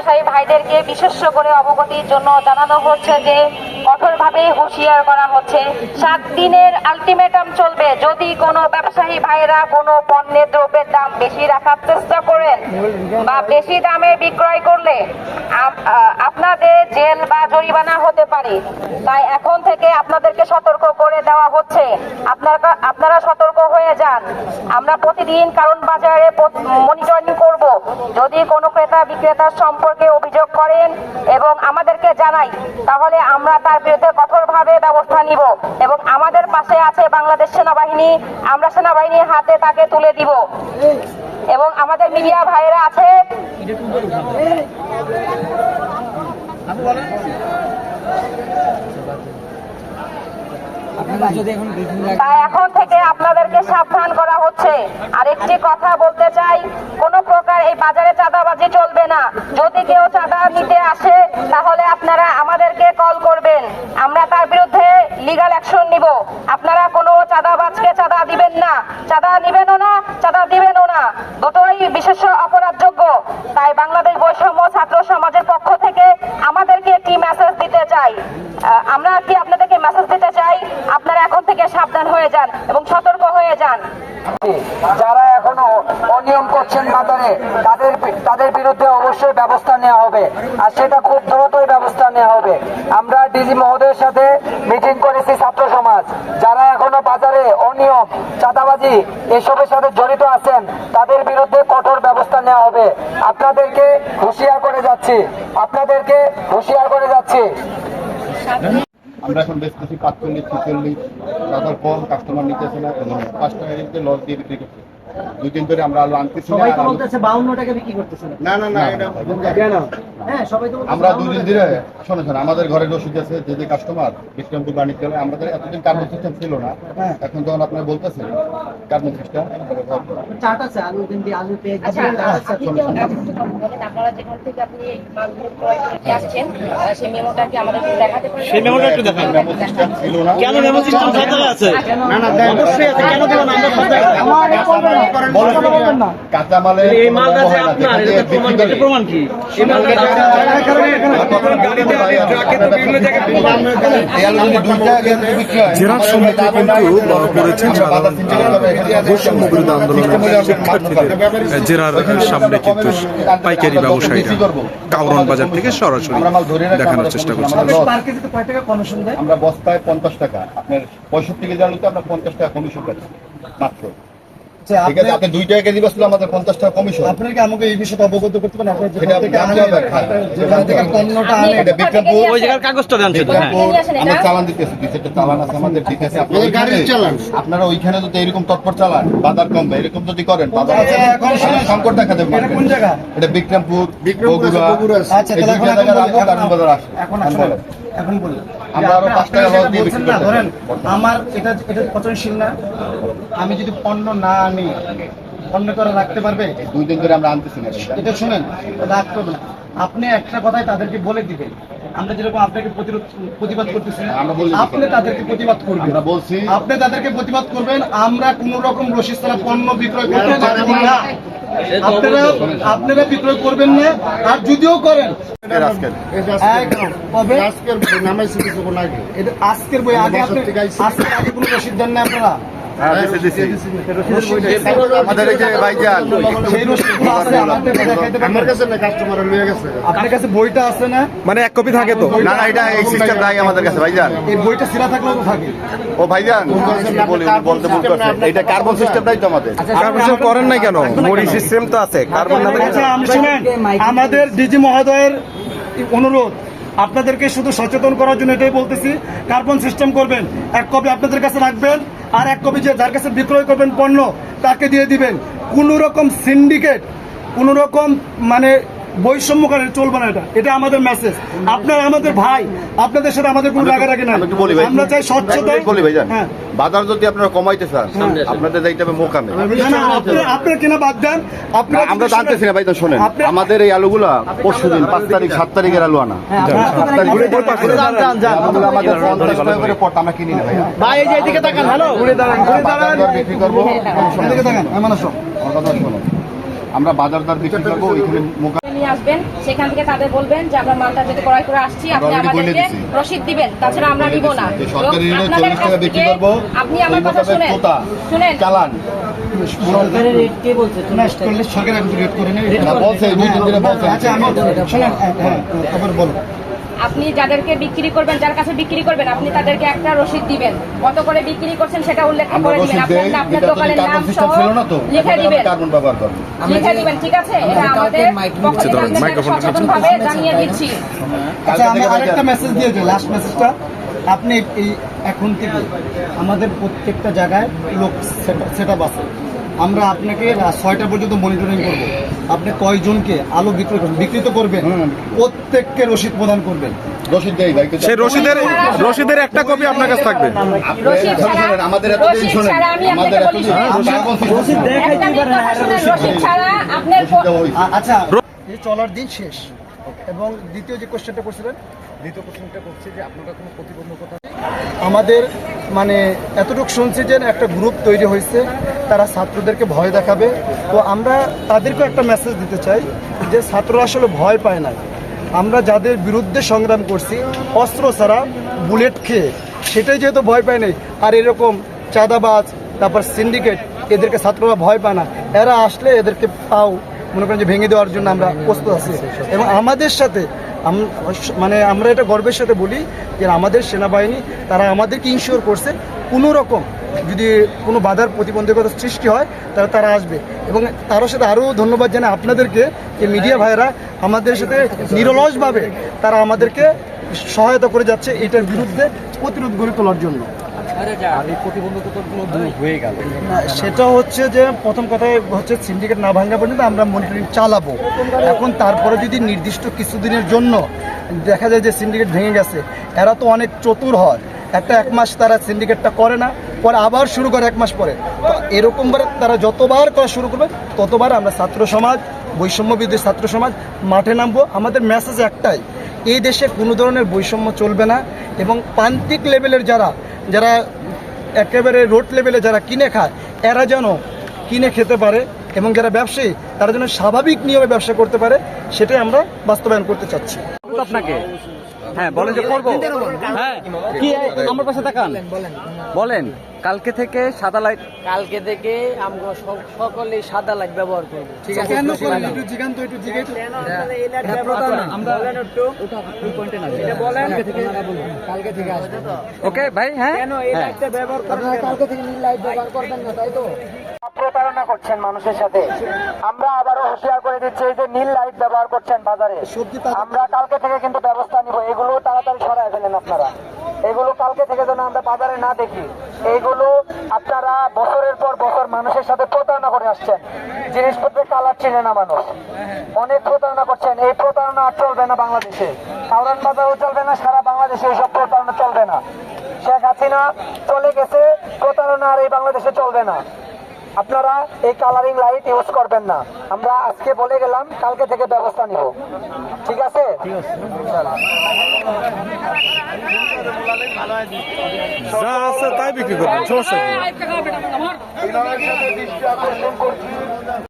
ব্যবসায়ী ভাইদেরকে বিশেষ করে অবগতির জন্য জানানো হচ্ছে যে, কঠোরভাবে হুঁশিয়ার করা হচ্ছে। সাত দিনের আলটিমেটাম চলবে। যদি কোনো ব্যবসায়ী ভাইরা কোনো পণ্যের দ্রব্যের দাম বেশি রাখার চেষ্টা করেন বা বেশি দামে বিক্রয় করলে আপনাদের জেল বা জরিমানা হতে পারে। তাই এখন থেকে আপনাদেরকে সতর্ক করে দেওয়া হচ্ছে। আপনারা আপনারা সতর্ক হয়ে যান। আমরা প্রতিদিন কারণ বাজারে মনিটরিং করব। যদি কোনো ক্রেতা বিক্রেতার সম্পর্কে অভিযোগ করেন এবং আমাদেরকে জানাই, তাহলে আমরা তার বিরুদ্ধে কঠোরভাবে ব্যবস্থা নিব এবং আমাদের পাশে আছে বাংলাদেশ সেনাবাহিনী। আমরা সেনাবাহিনীর হাতে তাকে তুলে দিব। এবং আমাদের মিডিয়া ভাইরা আছে। এখন থেকে আপনাদেরকে সাবধান করা হচ্ছে। আরেকটি কথা বলতে চাই কোনো প্রকার এই বাজারে চাঁদাবাজি চলবে না। যদি কেউ চাঁদা নিতে আসে তাহলে আপনারা আমাদেরকে কল করবেন। আমরা তার বিরুদ্ধে লিগ্যাল অ্যাকশন নিব। আপনারা কোনো চাঁদাবাজকে চাঁদা দিবেন না। চাঁদা নিবেনও না চাঁদা দিবেনও না। দুটোই বিশেষ অপরাধযোগ্য। তাই বাংলাদেশ বৈষম্য ছাত্র সমাজের আমরা কি আপনাদেরকে মেসেজ দিতে চাই, আপনারা এখন থেকে সাবধান হয়ে যান এবং সতর্ক হয়ে যান। যারা অনিয়ম করছেন বাজারে তাদের তাদের বিরুদ্ধে অবশ্যই ব্যবস্থা নেওয়া হবে। আর সেটা খুব দ্রুতই ব্যবস্থা নেওয়া হবে। আমরা ডিজি মহোদয়ের সাথে মিটিং করেছি ছাত্র সমাজ। যারা এখনও বাজারে অনিয়ম, চাঁদাবাজি এসবের সাথে জড়িত আছেন, তাদের বিরুদ্ধে কঠোর ব্যবস্থা নেওয়া হবে। আপনাদেরকে হুঁশিয়ার করে যাচ্ছি। আপনাদেরকে হুঁশিয়ার করে যাচ্ছি। আমরা এখন বেশ কিছু পাঁচচল্লিশ, ছিচল্লিশ টাকার কম কাস্টমার নিতেছে না পাঁচ টাকা লস দিয়ে বিক্রি করছে। দুই দিন ধরে আমরা আলু আনতেছি না সবাই আর তো আলু- বলতেছে বাউন্ন টাকা বিক্রি করতেছে না। না না না এটা হ্যাঁ সবাই তো বলতেছে আমরা 52 দুদিন। ধরে শোনো শোনো আমাদের ঘরে রসিদ আছে যে যে কাস্টমার বিক্রমপুর বাণিজ্য আমাদের এতদিন কার্বন সিস্টেম ছিল না। হ্যাঁ। এখন যখন আপনার বলতেছেন কার্বন সিস্টেম আচ্ছা চাট আছে। আপনি কি আমাকে একটু বলেন আপনারা যেখান থেকে আপনি এই মালগুলো ক্রয় করতে আসছেন আহ, সেই মেমোটা কি আমাদের দেখাতে পারেন সেই মেমোটা একটু দেখান। মেমো সিস্টেম ছিল না। কেন মেমো সিস্টেম সরকারে আছে? না না অবশ্যই আছে। কেন দেবেন আমরা সবাই না। কাঁচামালে এই মালটা যে আপনার এটা তো প্রমাণ কি? জেরার সমিতি কিন্তু করেছেন সাধারণ বৈষম্য বিরোধী আন্দোলনের সামনে কিন্তু পাইকারি ব্যবসায়ীরা কাউরন বাজার থেকে সরাসরি দেখানোর চেষ্টা দেয় আমরা বস্তায় পঞ্চাশ টাকা, আপনার পঁয়ষট্টি কেজি আলুতে আমরা পঞ্চাশ টাকা কমিশন পাচ্ছি, মাত্র। ঠিক আছে আপনি দুই টাকা কেজি বসলে আমাদের পঞ্চাশ টাকা কমিশন। আপনার কি আমাকে এই বিষয়ে অবগত করতে পারেন। আপনার এটা জানতে হবে। যেখান থেকে পণ্যটা আনেন। এটা বিক্রমপুর ওই জায়গার কাগজটা দেন শুধু হ্যাঁ। আমরা চালান দিতেছি দুই চারটা চালান আছে আমাদের ঠিক আছে। আপনারা ওইখানে আপনারা ওইখানে যদি এরকম তৎপর চালান বাজার কমবে এরকম যদি করেন বাজার এখন শুনুন। সংকট দেখা দেবে এটা কোন জায়গা? এটা বিক্রমপুর বগুড়া। আচ্ছা তাহলে এখন দুইটা জায়গার এখন আলু কারণ বাজার আসে এখন এখন আসলে এখন বলি আমরা আরও পাঁচ টাকা লস দিয়ে বিক্রি ধরেন আমার এটা এটা পচনশীল না। আমি যদি পণ্য না আনি পণ্য করে রাখতে পারবে? দুই দিন ধরে আমরা আনতেছি না এটা। শুনেন রাগ করবেন আপনি একটা কথাই তাদেরকে বলে দিবেন। আমরা যেরকম আপনাকে প্রতিরোধ প্রতিবাদ করতেছি না, আমরা বলে দিচ্ছি। আপনি তাদেরকে প্রতিবাদ করবেন। আমরা বলছি আপনি তাদেরকে প্রতিবাদ করবেন আমরা কোন রকম রসিদ ছাড়া পণ্য বিক্রয় করতে পারব না। আপনারা আপনারা বিক্রয় করবেন না আর যদিও করেন। আজকের বই আগে। আপনি আজকের আগে কোনো রসিদ দেন না আপনারা? আমাদের এই যে ভাইজান সেই রসিদগুলো আছে আমাদের দেখাইতে পারবেন? আমার কাছে না কাস্টমার লয়ে গেছে। আপনার কাছে বইটা আছে না? মানে এক কপি থাকে তো? না না এটা এই সিস্টেম নাই আমাদের কাছে ভাইজান। এই বইটা সিরা থাকলেও তো থাকে। ও ভাইজান বলি বলতে ভুল করছে এটা কার্বন সিস্টেমটাই তো আমাদের। কার্বন করেন নাই কেন? মরি সিস্টেম তো আছে। কার্বন না আচ্ছা আমি আমাদের ডিজি মহোদয়ের অনুরোধ। আপনাদেরকে শুধু সচেতন করার জন্য এটাই বলতেছি, কার্বন সিস্টেম করবেন, এক কপি আপনাদের কাছে রাখবেন, আর এক কপি যে যার কাছে বিক্রয় করবেন পণ্য, তাকে দিয়ে দিবেন। কোনো রকম সিন্ডিকেট কোনো রকম মানে বৈষম্য চলবে না এটা। এটা আমাদের মেসেজ আপনারা আমাদের ভাই আপনাদের সাথে আমাদের কোনো রাগারাগি নাই। ভাই। আমরা চাই স্বচ্ছতা বলি ভাইজান হ্যাঁ। বাজার যদি আপনারা কমাইতে চান আপনাদের যাইতে হবে মোকামে। না, না, আপনারা- কিনা বাদ দেন। আপনারা আমরা জানতেছি না ভাইজান শোনেন। আমাদের এই আলুগুলা পরশু দিন পাঁচ তারিখ সাত তারিখের আলু আনা। হ্যাঁ, আমাদের পঞ্চাশ টাকা করে পট আমরা কিনি না ভাইয়া ভাই এই যে এদিকে তাকান। হ্যালো। ঘুরে দাঁড়ান। ঘুরে দাঁড়ান। বাজার দর বিক্রি করব এদিকে তাকান। আমার কথা শোনো আমরা বাজার দর বিক্রি করব ওইখানে মোকা নিয়ে আসবেন সেখান থেকে তাদের বলবেন যে আমরা মালটা যদি ক্রয় করে আসছি আপনি আমাদেরকে রসিদ দিবেন তাছাড়া আমরা নিব না। যে সরকারি চল্লিশ টাকা বিক্রি করব আপনি আমার কথা শুনেন। শুনেন। চালান। সরকারের রেট কে বলছে? চল্লিশ সরকার আমি রেট করে নেই। না, বলছে দুই দিন ধরে বলছে। আচ্ছা আমি শোনেন হ্যাঁ তারপর বলো আপনি যাদেরকে বিক্রি করবেন যার কাছে বিক্রি করবেন আপনি তাদেরকে একটা রসিদ দিবেন। কত করে বিক্রি করছেন সেটা উল্লেখ করে দিবেন। আপনার আপনার দোকানের নাম সহ লিখে দিবেন। কার্বন ব্যবহার করব। লিখে দিবেন ঠিক আছে? এটা আমাদের মাইক্রোফোনটা জানিয়ে দিচ্ছি। আচ্ছা আমি আরেকটা মেসেজ দিয়ে দিই লাস্ট মেসেজটা আপনি এই এখন থেকে আমাদের প্রত্যেকটা জায়গায় লোক সেট আপ আছে। আমরা আপনাকে ছয়টা পর্যন্ত মনিটরিং করব। আপনি কয়জনকে আলো বিক্রি বিক্রিত করবেন? প্রত্যেককে রসিদ প্রদান করবেন। রসিদ দেই ভাই সেই রসিদের রসিদের একটা কপি আপনার কাছে থাকবে। আমাদের শোনেন রসিদ আচ্ছা চলার দিন শেষ। এবং দ্বিতীয় যে কোশ্চেনটা করছিলেন, দ্বিতীয় কোশ্চেনটা করছি যে আপনারা কোনো প্রতিবন্ধকতা আমাদের মানে এতটুকু শুনছি যে একটা গ্রুপ তৈরি হয়েছে, তারা ছাত্রদেরকে ভয় দেখাবে। তো আমরা তাদেরকে একটা মেসেজ দিতে চাই যে ছাত্ররা আসলে ভয় পায় না আমরা যাদের বিরুদ্ধে সংগ্রাম করছি, অস্ত্র ছাড়া বুলেট খেয়ে, সেটাই যেহেতু ভয় পায় নাই। আর এরকম চাঁদাবাজ, তারপর সিন্ডিকেট এদেরকে ছাত্ররা ভয় পায় না। এরা আসলে এদেরকে পাও মনে করেন যে ভেঙে দেওয়ার জন্য আমরা প্রস্তুত আছি। এবং আমাদের সাথে মানে আমরা এটা গর্বের সাথে বলি যে আমাদের সেনাবাহিনী, তারা আমাদেরকে ইনশিওর করছে। কোনো রকম যদি কোনো বাধার প্রতিবন্ধকতা সৃষ্টি হয়, তাহলে তারা আসবে। এবং তার সাথে আরও ধন্যবাদ জানাই আপনাদেরকে যে মিডিয়া ভাইরা আমাদের সাথে নিরলসভাবে তারা আমাদেরকে সহায়তা করে যাচ্ছে এটার বিরুদ্ধে প্রতিরোধ গড়ে তোলার জন্য। না, সেটা হচ্ছে যে প্রথম কথায় হচ্ছে সিন্ডিকেট না ভাঙা পর্যন্ত আমরা মনিটরিং চালাবো। এখন তারপরে যদি নির্দিষ্ট কিছুদিনের জন্য দেখা যায় যে সিন্ডিকেট ভেঙে গেছে এরা তো অনেক চতুর হয়। একটা এক মাস তারা সিন্ডিকেটটা করে না পরে আবার শুরু করে এক মাস পরে। তো এরকমভাবে তারা যতবার করা শুরু করবে ততবার আমরা ছাত্র সমাজ বৈষম্য ছাত্র সমাজ মাঠে নামবো। আমাদের মেসেজ একটাই এই দেশে কোনো ধরনের বৈষম্য চলবে না এবং প্রান্তিক লেভেলের যারা যারা একেবারে রোড লেভেলে যারা কিনে খায় এরা যেন কিনে খেতে পারে এবং যারা ব্যবসায়ী তারা যেন স্বাভাবিক নিয়মে ব্যবসা করতে পারে সেটাই আমরা বাস্তবায়ন করতে চাচ্ছি। আপনাকে? হ্যাঁ বলেন যে করব। হ্যাঁ কি আমার পাশে তাকান। বলেন। কালকে থেকে সাদা লাইট কালকে থেকে আমরা সকলে সাদা লাইট ব্যবহার করব। ঠিক আছে কেন করেন একটু জিগান তো একটু জিগাই তো। আমরা ওই পয়েন্টে না এটা বলেন। কালকে থেকে আসবে। ওকে ভাই হ্যাঁ? কেন এই হ্যাঁ। লাইটটা ব্যবহার করবেন কালকে থেকে নীল লাইট ব্যবহার করবেন না তাই তো? প্রতারণা করছেন মানুষের সাথে। আমরা আবারও হুঁশিয়ার করে দিচ্ছি এই যে নীল লাইট ব্যবহার করছেন বাজারে। আমরা কালকে থেকে কিন্তু ব্যবস্থা নিব। এগুলো তাড়াতাড়ি সরায় ফেলেন আপনারা। এগুলো কালকে থেকে যেন আমরা বাজারে না দেখি। এইগুলো আপনারা বছরের পর বছর মানুষের সাথে প্রতারণা করে আসছেন। জিনিসপত্রের কালার চিনে না মানুষ। অনেক প্রতারণা করছেন। এই প্রতারণা আর চলবে না বাংলাদেশে। কাউরান বাজারও চলবে না, সারা বাংলাদেশে এইসব প্রতারণা চলবে না। শেখ হাসিনা চলে গেছে, প্রতারণা আর এই বাংলাদেশে চলবে না। আপনারা এই কালারিং লাইট ইউজ করবেন না। আমরা আজকে বলে গেলাম কালকে থেকে ব্যবস্থা নিব। ঠিক আছে? যা আছে তাই বিক্রি করবেন সমস্যা